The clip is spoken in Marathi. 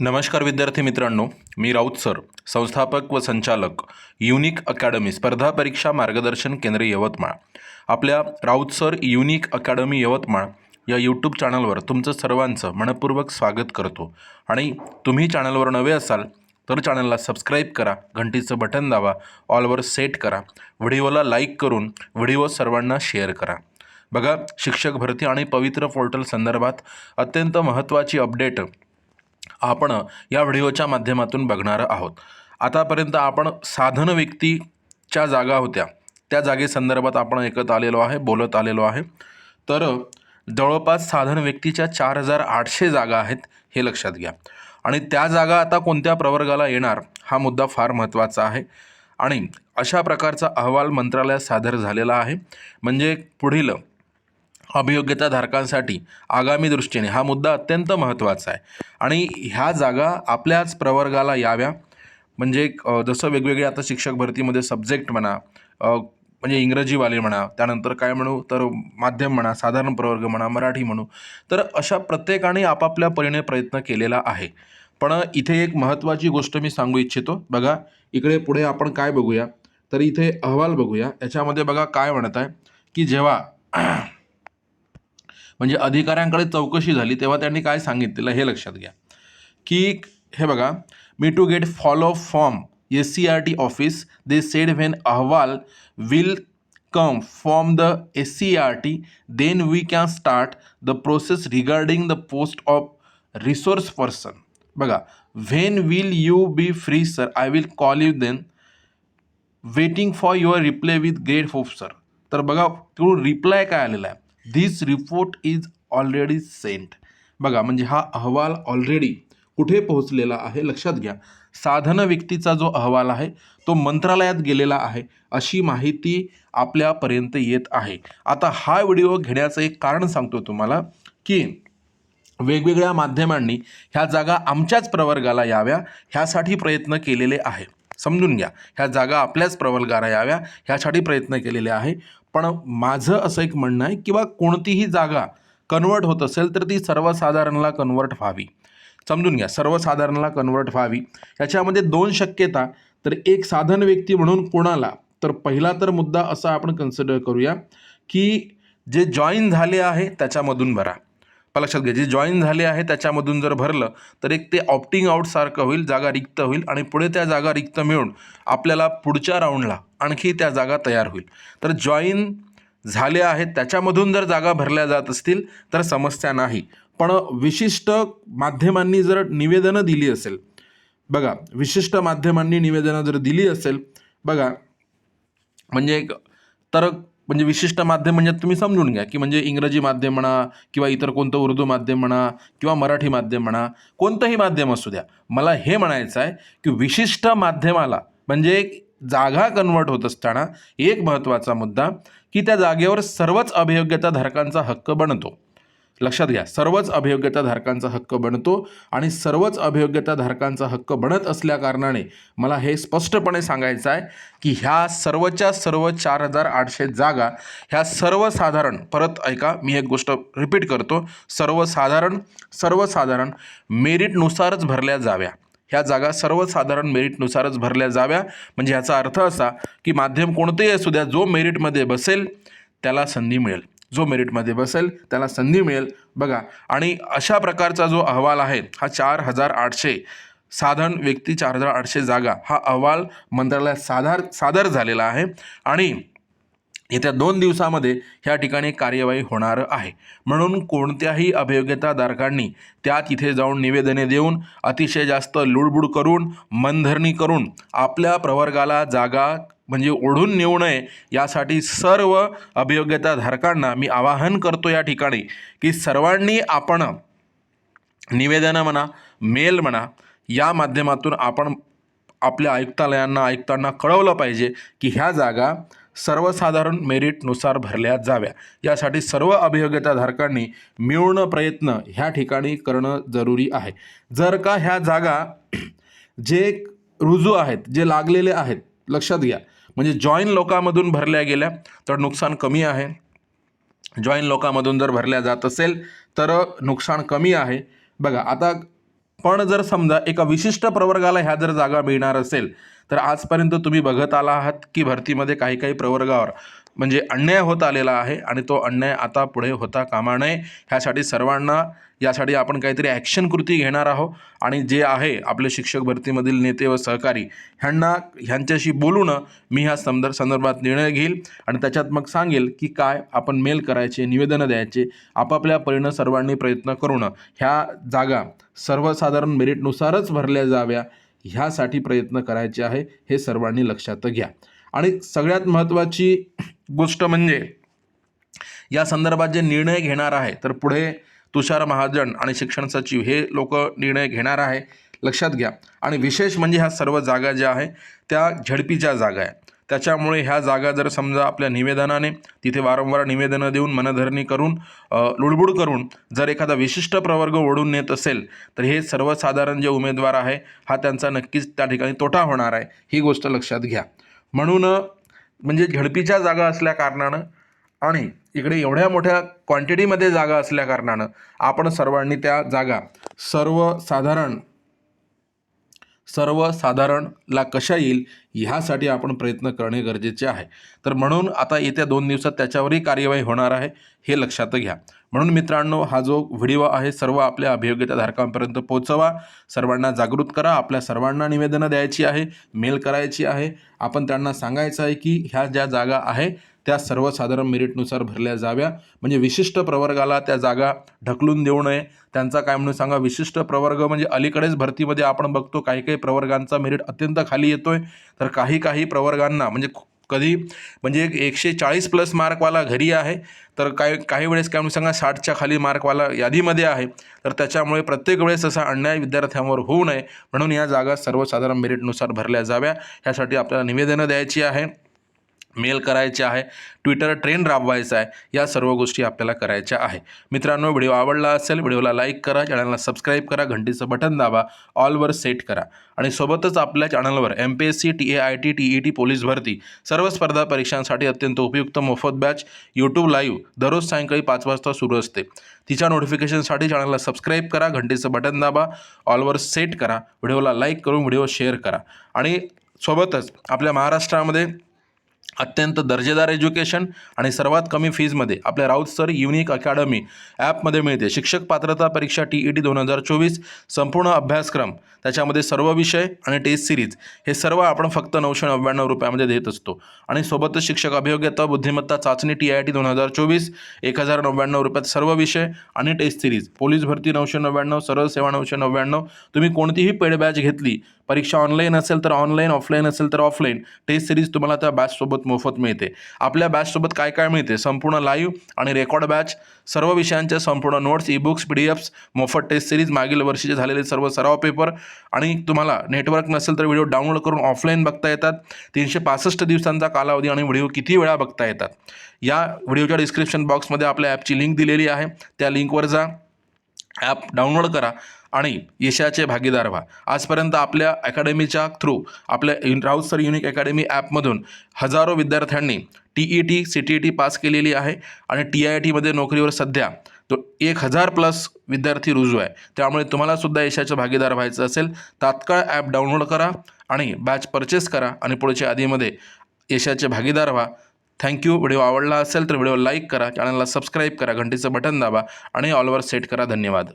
नमस्कार विद्यार्थी मित्रांनो मी राऊत सर संस्थापक व संचालक युनिक अकॅडमी स्पर्धा परीक्षा मार्गदर्शन केंद्र यवतमाळ. आपल्या Raut sir unique academy Yavatmal या यूट्यूब चॅनलवर तुमचं सर्वांचं मनपूर्वक स्वागत करतो. आणि तुम्ही चॅनलवर नवे असाल तर चॅनलला सबस्क्राईब करा घंटीचं बटन दाबा ऑलवर सेट करा व्हिडिओला लाईक करून व्हिडिओ सर्वांना शेअर करा. बघा शिक्षक भरती आणि पवित्र पोर्टल संदर्भात अत्यंत महत्त्वाची अपडेट आपण या व्हिडिओच्या माध्यमातून बघणार आहोत. आतापर्यंत आपण साधन व्यक्तीच्या जागा होत्या. त्या जागेसंदर्भात आपण ऐकत आलेलो आहे बोलत आलेलो आहे. तर जवळपास साधन व्यक्तीच्या चार हजार आठशे जागा आहेत हे लक्षात घ्या. आणि त्या जागा आता कोणत्या प्रवर्गाला येणार हा मुद्दा फार महत्त्वाचा आहे. आणि अशा प्रकारचा अहवाल मंत्रालयात सादर झालेला आहे. म्हणजे पुढील अभियोग्यताधारकांसाठी आगामी दृष्टीने हा मुद्दा अत्यंत महत्त्वाचा आहे. आणि ह्या जागा आपल्याच प्रवर्गाला याव्या. म्हणजे जसं वेगवेगळे आता शिक्षक भरतीमध्ये सब्जेक्ट म्हणा म्हणजे इंग्रजीवाले म्हणा त्यानंतर काय म्हणू तर माध्यम म्हणा साधारण प्रवर्ग म्हणा मराठी म्हणू तर अशा प्रत्येकाने आपापल्या परीने प्रयत्न केलेला आहे. पण इथे एक महत्त्वाची गोष्ट मी सांगू इच्छितो. बघा इकडे पुढे आपण काय बघूया तर इथे अहवाल बघूया. याच्यामध्ये बघा काय म्हणत आहे की जेव्हा म्हणजे अधिकाऱ्यांकडे चौकशी झाली तेव्हा त्यांनी काय सांगितलेलं हे लक्षात घ्या. की हे बघा मी to get follow form S C R T office they said when अहवाल will come from the S C R T then we can start the process regarding the post of resource person बघा when will you be free sir I will call you then waiting for your reply with great hope sir तर बघा तिकडून रिप्लाय काय आलेला आहे? This report is already sent बघा म्हणजे हा अहवाल ऑलरेडी कुठे पोहोचलेला आहे लक्षात घ्या. साधन व्यक्तीचा जो अहवाल आहे तो मंत्रालयात गेलेला आहे अशी माहिती आपल्यापर्यंत येत आहे. आता हा व्हिडिओ घेण्याचं एक कारण सांगतो तुम्हाला की वेगवेगळ्या माध्यमांनी ह्या जागा आमच्याच प्रवर्गाला याव्या ह्यासाठी प्रयत्न केलेले आहे. समजून घ्या. ह्या जागा आपल्याच प्रबलगारा याव्या ह्यासाठी प्रयत्न केलेले आहे. पण माझं असं एक म्हणणं आहे किंवा कोणतीही जागा कन्वर्ट होत असेल तर ती सर्वसाधारणला कन्वर्ट व्हावी. समजून घ्या सर्वसाधारणला कन्वर्ट व्हावी. याच्यामध्ये दोन शक्यता. तर एक साधन व्यक्ती म्हणून कोणाला? तर पहिला तर मुद्दा असा आपण कन्सिडर करूया की जे जॉईन झाले आहे त्याच्यामधून भरा. पण लक्षात घ्या जे जॉईन झाले आहे त्याच्यामधून जर भरलं तर एक ते ऑप्टिंग आउटसारखं होईल जागा रिक्त होईल आणि पुढे त्या जागा रिक्त मिळून आपल्याला पुढच्या राऊंडला आणखी त्या जागा तयार होईल. तर जॉईन झाले आहेत त्याच्यामधून जर जागा भरल्या जात असतील तर समस्या नाही. पण विशिष्ट माध्यमांनी जर निवेदनं दिली असेल बघा विशिष्ट माध्यमांनी निवेदनं जर दिली असेल बघा म्हणजे एक तर म्हणजे विशिष्ट माध्यम म्हणजे तुम्ही समजून घ्या की म्हणजे इंग्रजी माध्यम म्हणा किंवा इतर कोणतं उर्दू माध्यम म्हणा किंवा मराठी माध्यम म्हणा कोणतंही माध्यम असू द्या. मला हे म्हणायचं आहे की विशिष्ट माध्यमाला म्हणजे एक जागा कन्वर्ट होत असताना एक महत्त्वाचा मुद्दा की त्या जागेवर सर्वच अभियोग्यता धारकांचा हक्क बनतो. लक्षात घ्या. सर्वच अभियोग्यताधारकांचा हक्क बनतो आणि सर्वच अभियोग्यताधारकांचा हक्क बनत असल्या कारणाने मला हे स्पष्टपणे सांगायचं आहे की ह्या सर्वच्या सर्व चार हजार आठशे जागा ह्या सर्वसाधारण परत ऐका मी एक गोष्ट रिपीट करतो. सर्वसाधारण सर्वसाधारण मेरिटनुसारच भरल्या जाव्या. ह्या जागा सर्वसाधारण मेरिटनुसारच भरल्या जाव्या. म्हणजे ह्याचा अर्थ असा की माध्यम कोणतंही असू द्या जो मेरिटमध्ये बसेल त्याला संधी मिळेल. जो मेरिटमध्ये बसेल त्याला संधी मिळेल. बघा आणि अशा प्रकारचा जो अहवाल आहे हा चार हजार आठशे साधारण व्यक्ती चार हजार आठशे जागा हा अहवाल मंत्रालयात साधार सादर झालेला आहे. आणि येत्या दोन दिवसामध्ये ह्या ठिकाणी कार्यवाही होणार आहे. म्हणून कोणत्याही अभियोग्यताधारकांनी त्या तिथे जाऊन निवेदने देऊन अतिशय जास्त लुडबुड करून मनधरणी करून आपल्या प्रवर्गाला जागा म्हणजे ओढून नेऊ नये यासाठी सर्व अभियोग्यताधारकांना मी आवाहन करतो या ठिकाणी की सर्वांनी आपण निवेदनं म्हणा मेल म्हणा या माध्यमातून आपण आपल्या आयुक्तालयांना आयुक्तांना कळवलं पाहिजे की ह्या जागा सर्वसाधारण मेरिटनुसार भरल्या जाव्या. यासाठी सर्व अभियोग्यताधारकांनी मिळून प्रयत्न ह्या ठिकाणी करणं जरुरी आहे. जर का ह्या जागा जे रुजू आहेत जे लागलेले आहेत लक्षात घ्या. म्हणजे जॉईन लोकांमधून भरल्या गेल्या तर नुकसान कमी आहे. जॉईन लोकांमधून जर भरल्या जात असेल तर नुकसान कमी आहे. बघा आता पण जर समजा एका विशिष्ट प्रवर्गाला ह्या जर जागा मिळणार असेल तर आजपर्यंत तुम्ही बघत आला आहात की भरतीमध्ये काही काही प्रवर्गावर म्हणजे अन्याय होत आलेला आहे आणि तो अन्याय आता पुढे होता कामा नये. ह्यासाठी सर्वांना यासाठी आपण काहीतरी ॲक्शन कृती घेणार आहोत. आणि जे आहे आपले शिक्षक भरतीमधील नेते व सहकारी ह्यांना ह्यांच्याशी बोलून मी ह्या संदर्भ संदर्भात निर्णय घेईल आणि त्याच्यात मग सांगेल की काय आपण मेल करायचे निवेदनं द्यायचे आपापल्या परीनं सर्वांनी प्रयत्न करून ह्या जागा सर्वसाधारण मेरिटनुसारच भरल्या जाव्या ह्यासाठी प्रयत्न करायचे आहे हे सर्वांनी लक्षात घ्या. आणि सगळ्यात महत्त्वाची गोष्ट म्हणजे या संदर्भात जे निर्णय घेणार आहे तर पुढे तुषार महाजन आणि शिक्षण सचिव हे लोक निर्णय घेणार आहे लक्षात घ्या. आणि विशेष म्हणजे ह्या सर्व जागा ज्या आहे त्या झडपीच्या जागा आहे. त्याच्यामुळे ह्या जागा जर समजा आपल्या निवेदनाने तिथे वारंवार निवेदनं देऊन मनधरणी करून लुडबुड करून जर एखादा विशिष्ट प्रवर्ग ओढून नेत असेल तर हे सर्वसाधारण जे उमेदवार आहे हा त्यांचा नक्कीच त्या ठिकाणी तोटा होणार आहे ही गोष्ट लक्षात घ्या. म्हणून म्हणजे झडपीच्या जागा असल्या कारणानं आणि इकडे एवढ्या मोठ्या क्वांटिटीमध्ये जागा असल्या कारणानं आपण सर्वांनी त्या जागा सर्वसाधारण सर्वसाधारणला कशा येईल ह्यासाठी आपण प्रयत्न करणे गरजेचे आहे. तर म्हणून आता येत्या दोन दिवसात त्याच्यावरही कार्यवाही होणार आहे हे लक्षात घ्या. म्हणून मित्रांनो हा जो व्हिडिओ आहे सर्व आपल्या अभियोग्यताधारकांपर्यंत पोहोचवा. सर्वांना जागृत करा. आपल्या सर्वांना निवेदनं द्यायची आहे मेल करायची आहे. आपण त्यांना सांगायचं आहे की ह्या ज्या जागा आहे त्या सर्वसाधारण मेरिटनुसार भरल्या जाव्या. म्हणजे विशिष्ट प्रवर्गाला त्या जागा ढकलून देऊ नये. त्यांचा काय म्हणून सांगा? विशिष्ट प्रवर्ग म्हणजे अलीकडेच भरतीमध्ये आपण बघतो काही काही प्रवर्गांचा मेरिट अत्यंत खाली येतोय. तर काही काही प्रवर्गांना म्हणजे कधी? म्हणजे एक एकशे चाळीस प्लस मार्कवाला घरी आहे. तर काय काही वेळेस काय म्हणून सांगा? साठच्या खाली मार्कवाला यादीमध्ये आहे. तर त्याच्यामुळे प्रत्येक वेळेस असा अन्याय विद्यार्थ्यांवर होऊ नये. म्हणून या जागा सर्वसाधारण मेरिटनुसार भरल्या जाव्या. ह्यासाठी आपल्याला निवेदनं द्यायची आहे. मेल करायचे आहे ट्विटर ट्रेंड राबवायचा आहे या सर्व गोष्टी आपल्याला करायच्या आहे. मित्रांनो व्हिडिओ आवडला असेल व्हिडिओला लाईक करा चॅनलला सबस्क्राईब करा घंटीचं बटन दाबा ऑलवर सेट करा. आणि सोबतच आपल्या चॅनलवर M P S C T A I T T E T police भरती सर्व स्पर्धा परीक्षांसाठी अत्यंत उपयुक्त मोफत बॅच यूट्यूब लाईव्ह दररोज सायंकाळी पाच वाजता सुरू असते. तिच्या नोटिफिकेशनसाठी चॅनलला सबस्क्राईब करा घंटीचं बटन दाबा ऑलवर सेट करा व्हिडिओला लाईक करून व्हिडिओ शेअर करा. आणि सोबतच आपल्या महाराष्ट्रामध्ये अत्यंत दर्जेदार एज्युकेशन आणि सर्वात कमी फीजमध्ये आपल्या राऊत सर युनिक अकॅडमी ॲपमध्ये मिळते. शिक्षक पात्रता परीक्षा टी ई टी दोन हजार चोवीस संपूर्ण अभ्यासक्रम त्याच्यामध्ये सर्व विषय आणि टेस्ट सिरीज हे सर्व आपण फक्त नऊशे नव्याण्णव रुपयामध्ये देत असतो. आणि सोबतच शिक्षक अभियोग्यता बुद्धिमत्ता चाचणी टी आय टी दोन हजार चोवीस एक हजार नव्याण्णव रुपयात सर्व विषय आणि टेस्ट सिरीज पोलीस भरती नऊशे नव्याण्णव सरळ सेवा नऊशे नव्याण्णव. तुम्ही कोणतीही पेड बॅच घेतली परीक्षा ऑनलाईन असेल तर ऑनलाईन ऑफलाईन असेल तर ऑफलाईन टेस्ट सिरीज तुम्हाला त्या बॅचसोबत मोफत मिळते. आपल्या बॅचसोबत काय काय मिळते? संपूर्ण लाईव्ह आणि रेकॉर्ड बॅच सर्व विषयांच्या संपूर्ण notes ebooks P D Fs मोफत टेस्ट सिरीज मागील वर्षीचे झालेले सर्व सराव पेपर आणि तुम्हाला नेटवर्क नसेल तर व्हिडिओ डाउनलोड करून ऑफलाईन बघता येतात. तीनशे पासष्ट दिवसांचा कालावधी आणि व्हिडिओ किती वेळा बघता येतात? या व्हिडिओच्या डिस्क्रिप्शन बॉक्समध्ये आपल्या ॲपची लिंक दिलेली आहे. त्या लिंकवर जा. ॲप डाउनलोड करा. आणि यशाचे भागीदार व्हा. आजपर्यंत आपल्या अकॅडमीच्या थ्रू आपल्या राऊत सर युनिक अकॅडमी ॲपमधून हजारो विद्यार्थ्यांनी T E T C T E T pass केलेली आहे आणि टी आय टीमध्ये नोकरीवर सध्या तो एक हजार प्लस विद्यार्थी रुजू आहे. त्यामुळे तुम्हालासुद्धा यशाचं भागीदार व्हायचं असेल तात्काळ ॲप डाउनलोड करा आणि बॅच परचेस करा आणि पुढच्या आधीमध्ये यशाचे भागीदार व्हा. थँक्यू व्हिडिओ आवडला असेल तर व्हिडिओ लाईक करा चॅनलला सबस्क्राईब करा घंटीचं बटन दाबा आणि ऑलवर सेट करा. धन्यवाद.